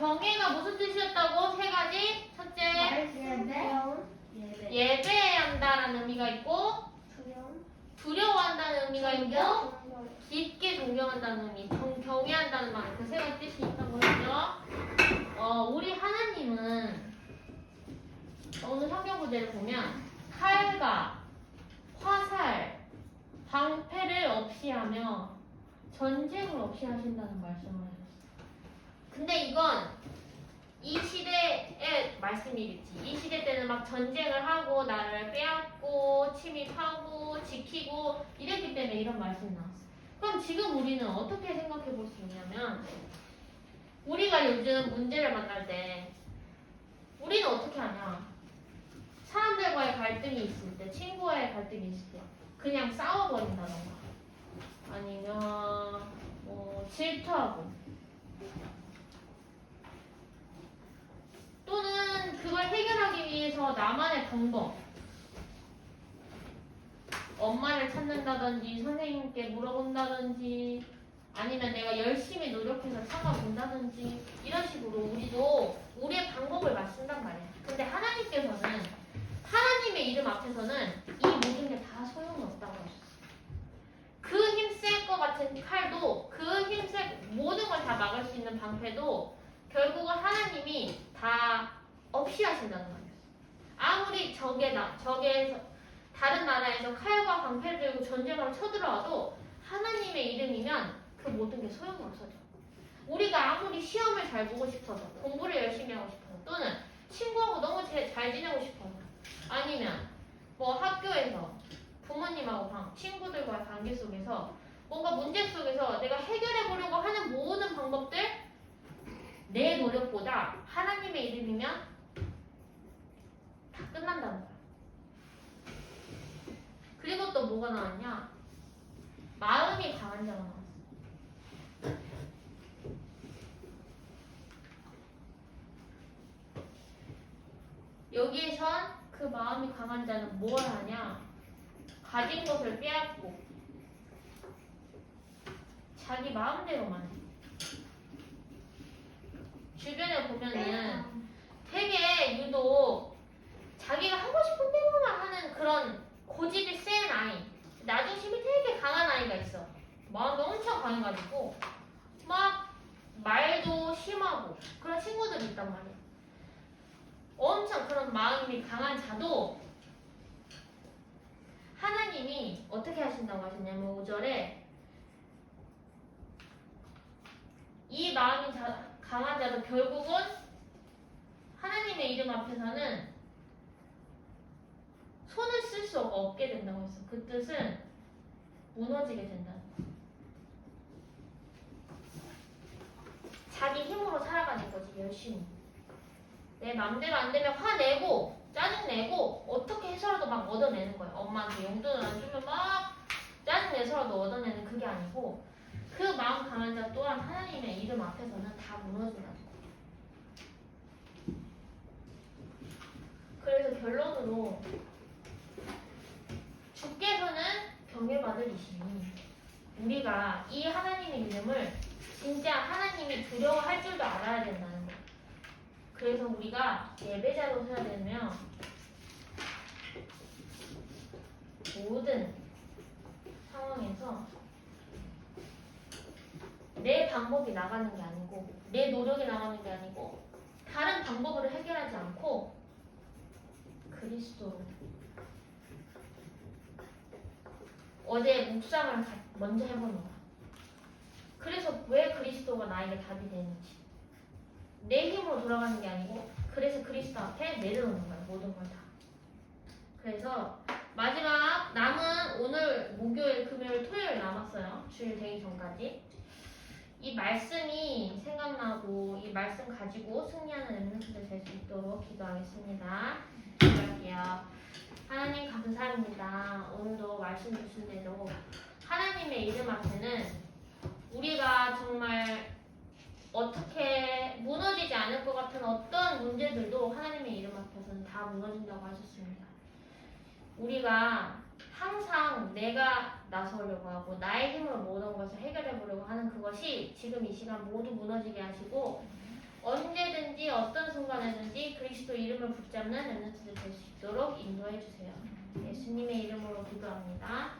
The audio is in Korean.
경애가 무슨 뜻이었다고? 세 가지. 첫째, 예배 예배한다라는 의미가 있고 두려워한다는 의미가 있고 깊게 존경한다는 의미, 경, 경외한다는 말, 그 세 가지 뜻이 있다고 했죠. 어, 우리 하나님은 오늘 성경 구제를 보면 칼과 화살, 방패를 없이 하며 전쟁을 없이 하신다는 말씀을. 근데 이건 이 시대의 말씀이겠지. 이 시대 때는 막 전쟁을 하고 나를 빼앗고 침입하고 지키고 이랬기 때문에 이런 말씀이 나왔어. 그럼 지금 우리는 어떻게 생각해 볼 수 있냐면 우리가 요즘 문제를 만날 때 우리는 어떻게 하냐? 사람들과의 갈등이 있을 때, 친구와의 갈등이 있을 때 그냥 싸워버린다던가 아니면 뭐 질투하고 또는 그걸 해결하기 위해서 나만의 방법. 엄마를 찾는다든지 선생님께 물어본다든지 아니면 내가 열심히 노력해서 참아본다든지 이런 식으로 우리도 우리의 방법을 막 쓴단 말이야. 근데 하나님께서는 하나님의 이름 앞에서는 이 모든 게 다 소용이 없다고 하셨어. 그 힘쓸 것 같은 칼도 그 힘쓸 모든 걸 다 막을 수 있는 방패도 결국은 하나님이 다 하신다는 거예요. 아무리 적에 나 적에서 다른 나라에서 칼과 방패를 들고 전쟁을 쳐들어와도 하나님의 이름이면 그 모든 게 소용이 없어져. 우리가 아무리 시험을 잘 보고 싶어서 공부를 열심히 하고 싶어서 또는 친구하고 너무 제- 잘 지내고 싶어서 아니면 뭐 학교에서 부모님하고 방, 친구들과의 관계 속에서 뭔가 문제 속에서 내가 해결해 보려고 하는 모든 방법들 내 노력보다 하나님의 이름이면 다 끝난다는 거야. 그리고 또 뭐가 나왔냐? 마음이 강한 자가 나왔어. 여기에선 그 마음이 강한 자는 뭘 하냐? 가진 것을 빼앗고 자기 마음대로만 해. 주변에 보면은 되게 유독 자기가 하고 싶은 대로만 하는 그런 고집이 센 아이, 나중심이 되게 강한 아이가 있어. 마음이 엄청 강해가지고 막 말도 심하고 그런 친구들이 있단 말이야. 엄청 그런 마음이 강한 자도 하나님이 어떻게 하신다고 하셨냐면 5절에 이 마음이 자- 강한 자도 결국은 하나님의 이름 앞에서는 손을 쓸 수 없게 된다고 했어. 그 뜻은 무너지게 된다. 자기 힘으로 살아가는 거지 열심히. 내 맘대로 안 되면 화내고 짜증내고 어떻게 해서라도 막 얻어내는 거야. 엄마한테 용돈을 안 주면 막 짜증내서라도 얻어내는 그게 아니고 그 마음 강한 자 또한 하나님의 이름 앞에서는 다 무너진다는 거야. 그래서 결론으로 주께서는 경외받을 이시니 우리가 이 하나님의 이름을 진짜 하나님이 두려워할 줄도 알아야 된다는 거야. 그래서 우리가 예배자로 서야 되면 모든 상황에서 내 방법이 나가는 게 아니고 내 노력이 나가는 게 아니고 다른 방법으로 해결하지 않고 그리스도로 어제 묵상을 가- 먼저 해보는 왜 그리스도가 나에게 답이 되는지 내 힘으로 돌아가는 게 아니고 그래서 그리스도 앞에 내려놓는 거야 모든 걸 다. 그래서 마지막 남은 오늘 목요일, 금요일, 토요일 남았어요. 주일 되기 전까지. 이 말씀이 생각나고 이 말씀 가지고 승리하는 랩런트들 될 수 있도록 기도하겠습니다. 기도할게요. 하나님 감사합니다. 오늘도 말씀 주신 대로 하나님의 이름 앞에는 어떻게 무너지지 않을 것 같은 어떤 문제들도 하나님의 이름 앞에서는 다 무너진다고 하셨습니다. 우리가 항상 내가 나서려고 하고 나의 힘으로 모든 것을 해결해 보려고 하는 그것이 지금 이 시간 모두 무너지게 하시고 언제든지 어떤 순간에든지 그리스도 이름을 붙잡는 랩런트들 될 수 있도록 인도해 주세요. 예수님의 이름으로 기도합니다.